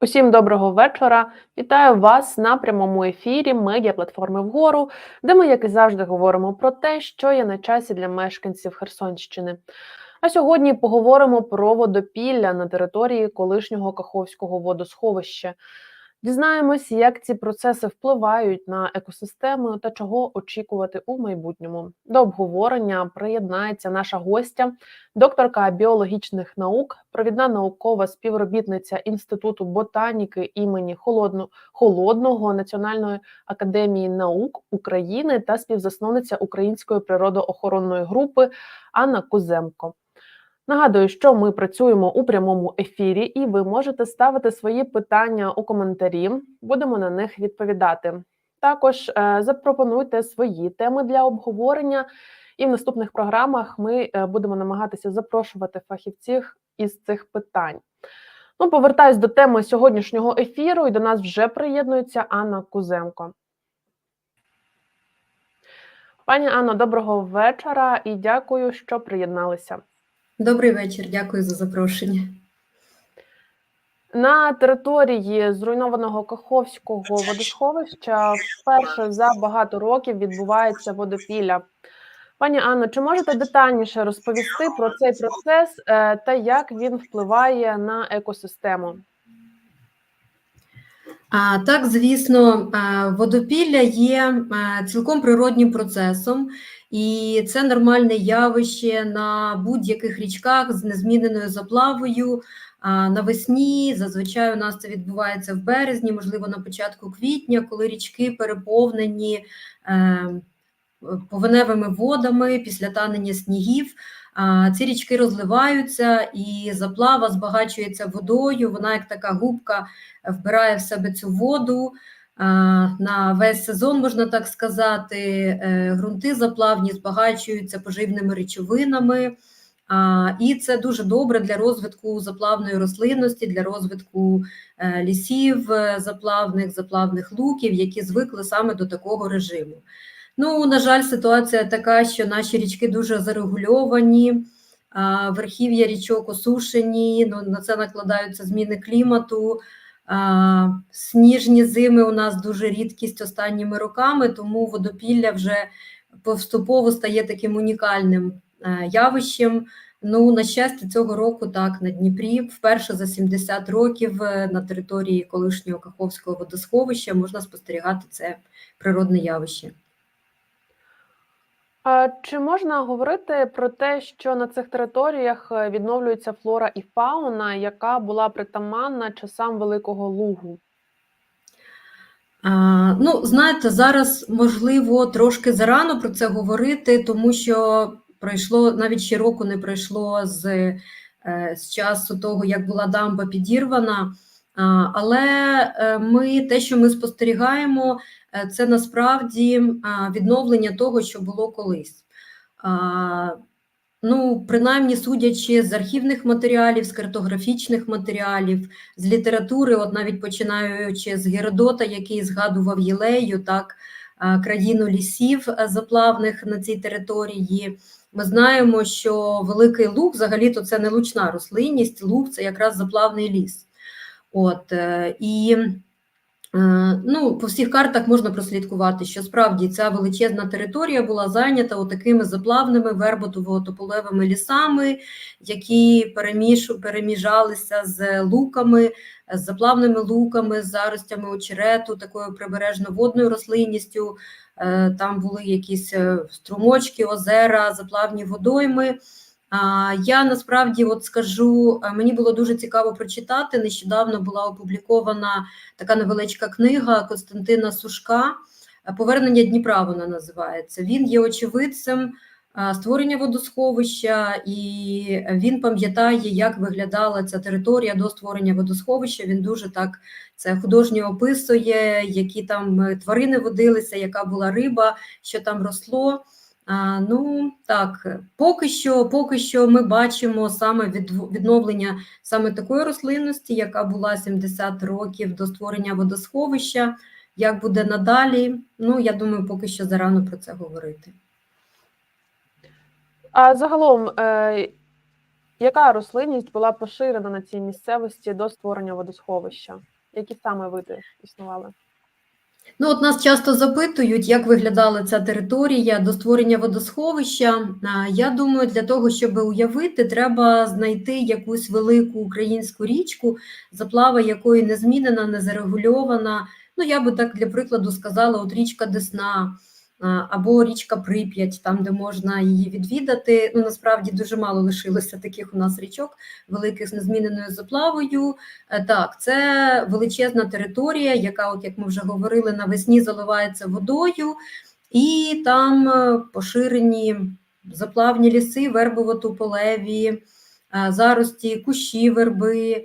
Усім доброго вечора. Вітаю вас на прямому ефірі медіа платформи вгору, де ми, як і завжди, говоримо про те, що є на часі для мешканців Херсонщини. А сьогодні поговоримо про водопілля на території колишнього Каховського водосховища. Дізнаємось, як ці процеси впливають на екосистему та чого очікувати у майбутньому. До обговорення приєднається наша гостя, докторка біологічних наук, провідна наукова співробітниця Інституту ботаніки імені Холодно, Холодного Національної академії наук України та співзасновниця Української природоохоронної групи Анна Куземко. Нагадую, що ми працюємо у прямому ефірі, і ви можете ставити свої питання у коментарі. Будемо на них відповідати. Також е, запропонуйте свої теми для обговорення, і в наступних програмах ми е, будемо намагатися запрошувати фахівців із цих питань. Ну, повертаюсь до теми сьогоднішнього ефіру, і до нас вже приєднується Анна Кузенко. Пані Анно, доброго вечора і дякую, що приєдналися. Добрий вечір, дякую за запрошення. На території зруйнованого Каховського водосховища вперше за багато років відбувається водопілля. Пані Анно, чи можете детальніше розповісти про цей процес е, та як він впливає на екосистему? А, Так, звісно, водопілля є цілком природнім процесом, і це нормальне явище на будь-яких річках з незміненою заплавою. Навесні зазвичай у нас це відбувається в березні, можливо, на початку квітня, коли річки переповнені е, повеневими водами після танення снігів. Ці річки розливаються і заплава збагачується водою. Вона, як така губка, вбирає в себе цю воду на весь сезон, можна так сказати. Е, Грунти заплавні збагачуються поживними речовинами. І це дуже добре для розвитку заплавної рослинності, для розвитку е, лісів е, заплавних, заплавних луків, які звикли саме до такого режиму. Ну, на жаль, ситуація така, що наші річки дуже зарегульовані, верхів'я річок осушені, ну, на це накладаються зміни клімату. Сніжні зими у нас дуже рідкість останніми роками, тому водопілля вже поступово стає таким унікальним е, явищем. Ну, на щастя, цього року так на Дніпрі, вперше за 70 років е, на території колишнього Каховського водосховища можна спостерігати це природне явище. Чи можна говорити про те, що на цих територіях е, відновлюється флора і фауна, яка була притаманна часам Великого Лугу? А, Ну, знаєте, зараз можливо трошки зарано про це говорити, тому що пройшло навіть ще року не пройшло з, е, з часу того, як була дамба підірвана. Але е, ми те, що ми спостерігаємо, е, це насправді відновлення того, що було колись. Ну, принаймні, судячи з архівних матеріалів, з картографічних матеріалів, з літератури, от навіть починаючи з Геродота, який згадував Єлею, так, країну лісів заплавних на цій території, ми знаємо, що Великий Луг взагалі-то це не лучна рослинність, луг це якраз заплавний ліс. От е, і е, ну, по всіх картах можна прослідкувати, що справді ця величезна територія була зайнята такими заплавними верботово-тополевими лісами, які переміжалися з луками, з заплавними луками, з заростями очерету, такою прибережно-водною рослинністю. Е, там були якісь струмочки, озера, заплавні водойми. Я насправді от скажу, е, мені було дуже цікаво прочитати. Нещодавно була опублікована така невеличка книга Константина Сушка. «Е, Повернення Дніпра вона називається. Він є очевидцем е, створення водосховища, і він пам'ятає, як виглядала ця територія до створення водосховища. Він дуже так це художньо описує, які там тварини водилися, яка була риба, що там росло. Ну так, поки що, поки що ми бачимо саме відновлення саме такої рослинності, яка була 70 років до створення водосховища. Як буде надалі? Ну я думаю, поки що зарано про це говорити. А загалом, е, Яка рослинність була поширена на цій місцевості до створення водосховища? Які саме види існували? Ну, от нас часто запитують, як виглядала ця територія до створення водосховища. Я думаю, для того, щоб уявити, треба знайти якусь велику українську річку, заплава якої не змінена, не зарегульована. Ну, я би так для прикладу сказала: от річка Десна або річка Прип'ять, там, де можна її відвідати. Ну, насправді дуже мало лишилося таких у нас річок, великих з незміненою заплавою. Е, Так, це величезна територія, яка, от як ми вже говорили, навесні заливається водою, і там е, поширені заплавні ліси, вербово-туполеві, е, зарості, кущі верби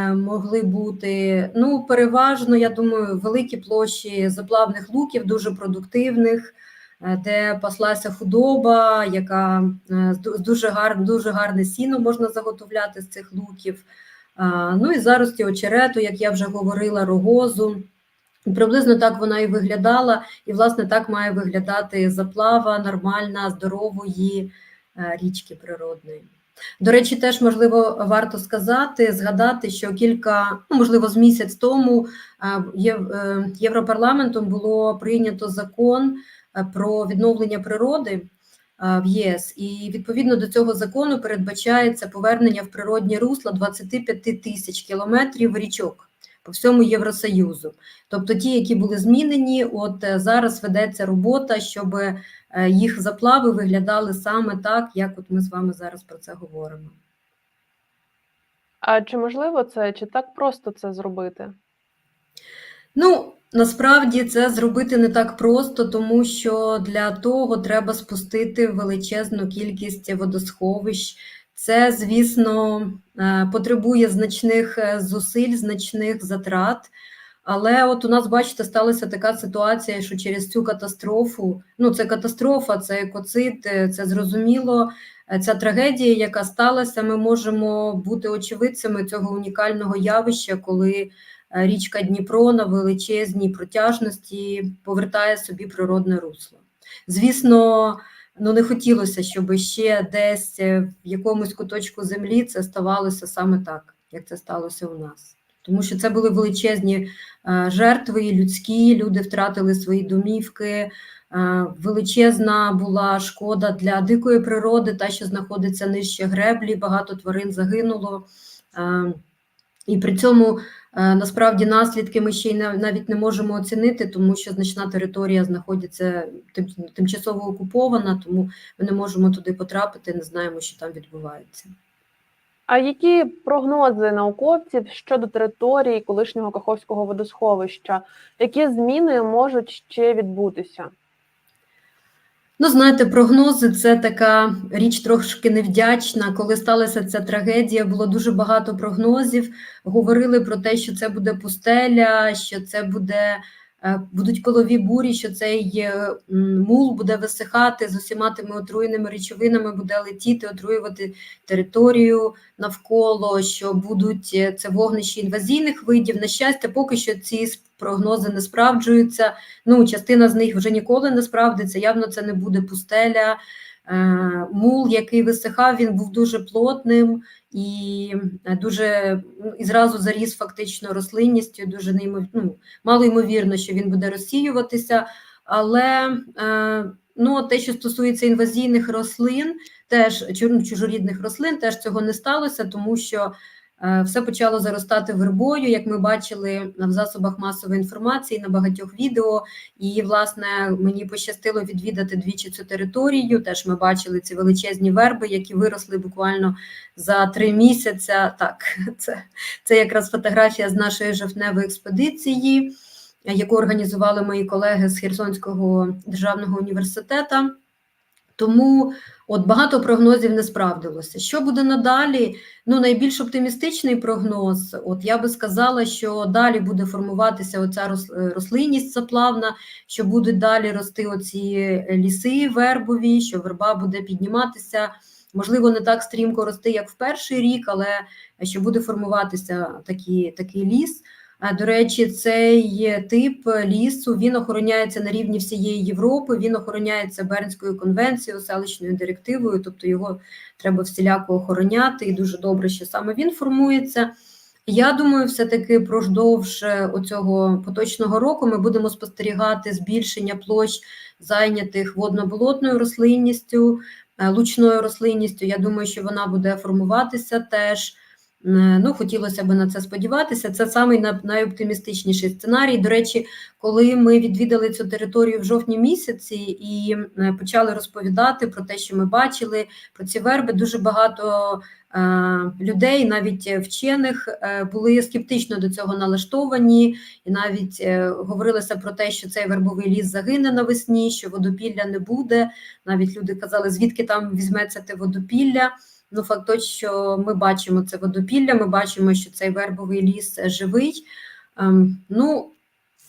могли бути. Ну, переважно, я думаю, великі площі заплавних луків, дуже продуктивних, е, де паслася худоба, яка е, з дуже гарне, дуже гарне сіно можна заготовляти з цих луків. Ну і зарості очерету, як я вже говорила, рогозу. Приблизно так вона і виглядала, і, власне, так має виглядати заплава нормальна, здорової е, річки природної. До речі, теж можливо варто сказати, згадати, що кілька, ну, можливо, з місяць тому е, е, Європарламентом було прийнято закон е, про відновлення природи в ЄС, і відповідно до цього закону передбачається повернення в природні русла 25 тисяч кілометрів річок по всьому Євросоюзу. Тобто ті, які були змінені, от зараз ведеться робота, щоб їх заплави виглядали саме так, як от ми з вами зараз про це говоримо. А чи можливо це, чи так просто це зробити? Ну, насправді це зробити не так просто, тому що для того треба спустити величезну кількість водосховищ. Це, звісно, е, потребує значних е, зусиль, значних затрат. Але от у нас, бачите, сталася така ситуація, що через цю катастрофу, ну це катастрофа, це екоцид, е, це зрозуміло. е, Ця трагедія, яка сталася, ми можемо бути очевидцями цього унікального явища, коли е, річка Дніпро на величезній протяжності повертає собі природне русло. Звісно, ну не хотілося, щоб ще десь в якомусь куточку землі це ставалося саме так, як це сталося у нас. Тому що це були величезні е, жертви, людські, люди втратили свої домівки. е, Величезна була шкода для дикої природи, та, що знаходиться нижче греблі, багато тварин загинуло. Е, І при цьому насправді наслідки ми ще й нав- навіть не можемо оцінити, тому що значна територія знаходиться тимчасово окупована, тому ми не можемо туди потрапити, не знаємо, що там відбувається. А які прогнози науковців щодо території колишнього Каховського водосховища? Які зміни можуть ще відбутися? Ну, знаєте, прогнози це така річ трошки невдячна. Коли сталася ця трагедія, було дуже багато прогнозів. Говорили про те, що це буде пустеля, що це буде. Е, Будуть колові бурі, що цей е, мул буде висихати з усіма тими отруєними речовинами, буде летіти, отруювати територію навколо, що будуть е, це вогнищі інвазійних видів. На щастя, поки що ці прогнози не справджуються. Ну, частина з них вже ніколи не справдиться. Явно це не буде пустеля. Е, Мул, який висихав, він був дуже плотним і е, дуже ну, і зразу заріс фактично рослинністю. Дуже неймов... ну, мало ймовірно, що він буде розсіюватися. Але е, ну, те, що стосується інвазійних рослин, теж ну, чужорідних рослин, теж цього не сталося, тому що все почало заростати вербою, як ми бачили в засобах масової інформації на багатьох відео. І, власне, мені пощастило відвідати двічі цю територію. Теж ми бачили ці величезні верби, які виросли буквально за три місяці. Так, це, це якраз фотографія з нашої жовтневої експедиції, яку організували мої колеги з Херсонського державного університету. Тому от багато прогнозів не справдилося. Що буде надалі? Ну, найбільш оптимістичний прогноз, от я би сказала, що далі буде формуватися оця е, рослинність заплавна, що будуть далі рости оці ліси вербові, що верба буде підніматися. Можливо, не так стрімко рости, як в перший рік, але що буде формуватися такі, такий ліс. Е, До речі, цей тип лісу він охороняється на рівні всієї Європи. Він охороняється Бернською конвенцією, селищною директивою, тобто його треба всіляко охороняти, і дуже добре, що саме він формується. Я думаю, все-таки продовж е, оцього поточного року ми будемо спостерігати збільшення площ, зайнятих водно-болотною рослинністю, е, лучною рослинністю. Я думаю, що вона буде формуватися теж. Е, Ну, хотілося б на це сподіватися. Це самий на- найоптимістичніший сценарій. До речі, коли ми відвідали цю територію в жовтні місяці і е, почали розповідати про те, що ми бачили, про ці верби, дуже багато е, людей, навіть вчених, були скептично до цього налаштовані, і навіть говорилося про те, що цей вербовий ліс загине навесні, що водопілля не буде. Навіть люди казали, звідки там візьметься те водопілля. Ну, факт той, що ми бачимо це водопілля, ми бачимо, що цей вербовий ліс е, живий. Ем, ну,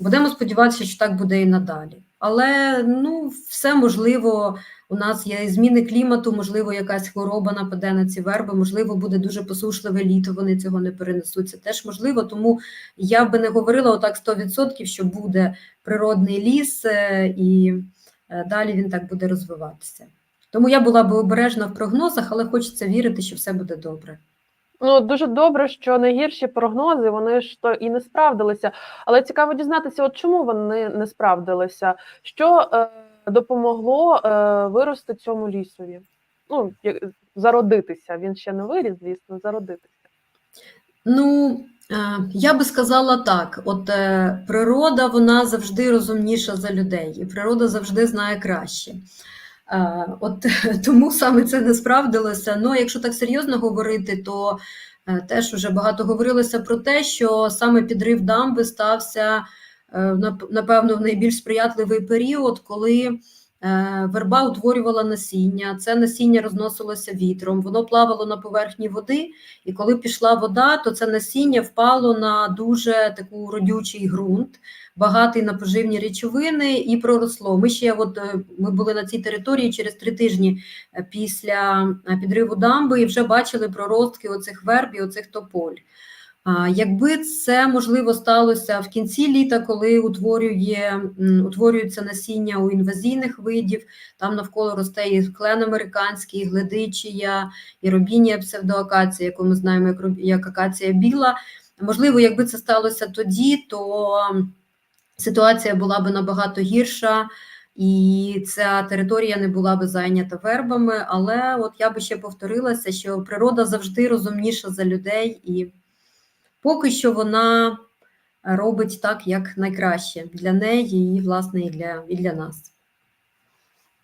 будемо сподіватися, що так буде і надалі. Але ну, все можливо. У нас є зміни клімату, можливо, якась хвороба нападе на ці верби, можливо, буде дуже посушливе літо, вони цього не перенесуть. Це теж можливо. Тому я би не говорила отак 100%, що буде природний ліс, е, і е, далі він так буде розвиватися. Тому я була би обережна в прогнозах, але хочеться вірити, що все буде добре. Ну, дуже добре, що найгірші прогнози вони ж то і не справдилися. Але цікаво дізнатися, от чому вони не справдилися, що е, допомогло е, вирости цьому лісові. Ну, як- зародитися. Він ще не виріс, звісно, зародитися. Ну, е, я би сказала так: от е, природа вона завжди розумніша за людей, і природа завжди знає краще. Е, От тому саме це не справдилося. Ну, якщо так серйозно говорити, то е, теж вже багато говорилося про те, що саме підрив дамби стався е, напевно в найбільш сприятливий період, коли верба утворювала насіння. Це насіння розносилося вітром, воно плавало на поверхні води. І коли пішла вода, то це насіння впало на дуже таку родючий ґрунт, багатий на поживні речовини, і проросло. Ми ще от е, ми були на цій території через три тижні е, після е, підриву дамби і вже бачили проростки оцих верб і оцих тополь. Якби це можливо сталося в кінці літа, коли утворює, утворюється насіння у інвазійних видів, там навколо росте і клен американський, і гледичія, і робінія псевдоакація, яку ми знаємо як, як акація біла. Можливо, якби це сталося тоді, то ситуація була би набагато гірша, і ця територія не була би зайнята вербами. Але от я би ще повторилася, що природа завжди розумніша за людей, і поки що вона робить так, як найкраще для неї, і власне і для, і для нас.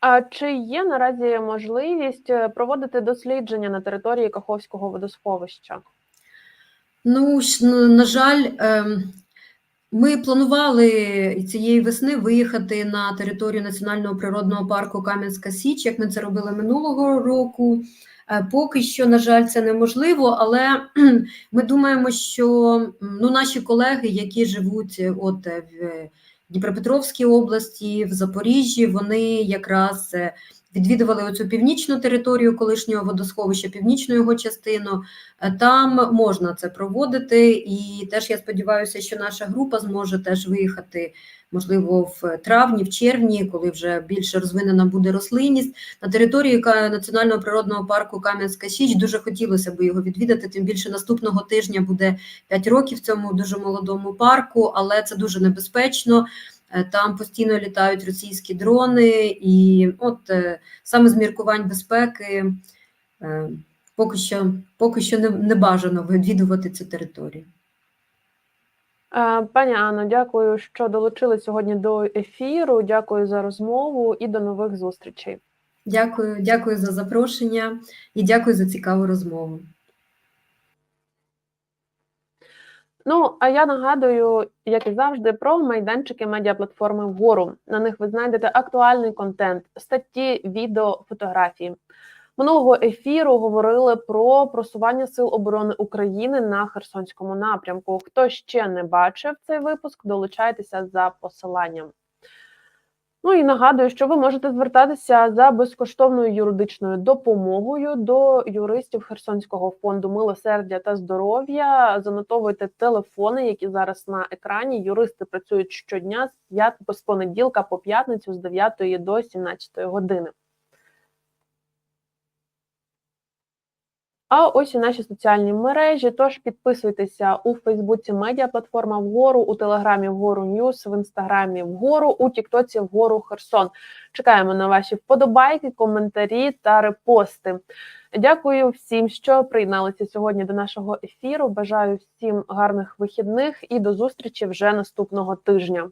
А чи є наразі можливість е, проводити дослідження на території Каховського водосховища? Ну, на жаль, ем, ми планували цієї весни виїхати на територію Національного природного парку Кам'янська Січ, як ми це робили минулого року. Е, Поки що, на жаль, це неможливо, але ми думаємо, що ну, наші колеги, які живуть е, от е, в Дніпропетровській області, в Запоріжжі, вони якраз відвідували оцю північну територію колишнього водосховища, північну його частину. Там можна це проводити, і теж я сподіваюся, що наша група зможе теж виїхати, можливо, в травні, в червні, коли вже більше розвинена буде рослинність. На території Національного природного парку Кам'янська Січ дуже хотілося б його відвідати. Тим більше наступного тижня буде 5 років цьому дуже молодому парку, але це дуже небезпечно. Е, Там постійно літають російські дрони, і от е, саме з міркувань безпеки. е, Поки що, поки що не, не бажано відвідувати цю територію. Е, Пані Анно, дякую, що долучили сьогодні до ефіру. Дякую за розмову і до нових зустрічей. Дякую, дякую за запрошення і дякую за цікаву розмову. Ну, а я нагадую, як і завжди, про майданчики медіаплатформи вгору. На них ви знайдете актуальний контент, статті, відео, фотографії. Минулого ефіру говорили про просування сил оборони України на Херсонському напрямку. Хто ще не бачив цей випуск, долучайтеся за посиланням. Ну і нагадую, що ви можете звертатися за безкоштовною юридичною допомогою до юристів Херсонського фонду милосердя та здоров'я. Занотовуйте телефони, які зараз на екрані. Юристи працюють щодня з понеділка по п'ятницю з 9 до 17 години. А ось і наші соціальні мережі. Тож підписуйтеся у Фейсбуці медіаплатформа вгору, у Телеграмі вгору Ньюс, в інстаграмі вгору, у Тіктоці вгору Херсон. Чекаємо на ваші вподобайки, коментарі та репости. Дякую всім, що приєдналися сьогодні до нашого ефіру. Бажаю всім гарних вихідних і до зустрічі вже наступного тижня.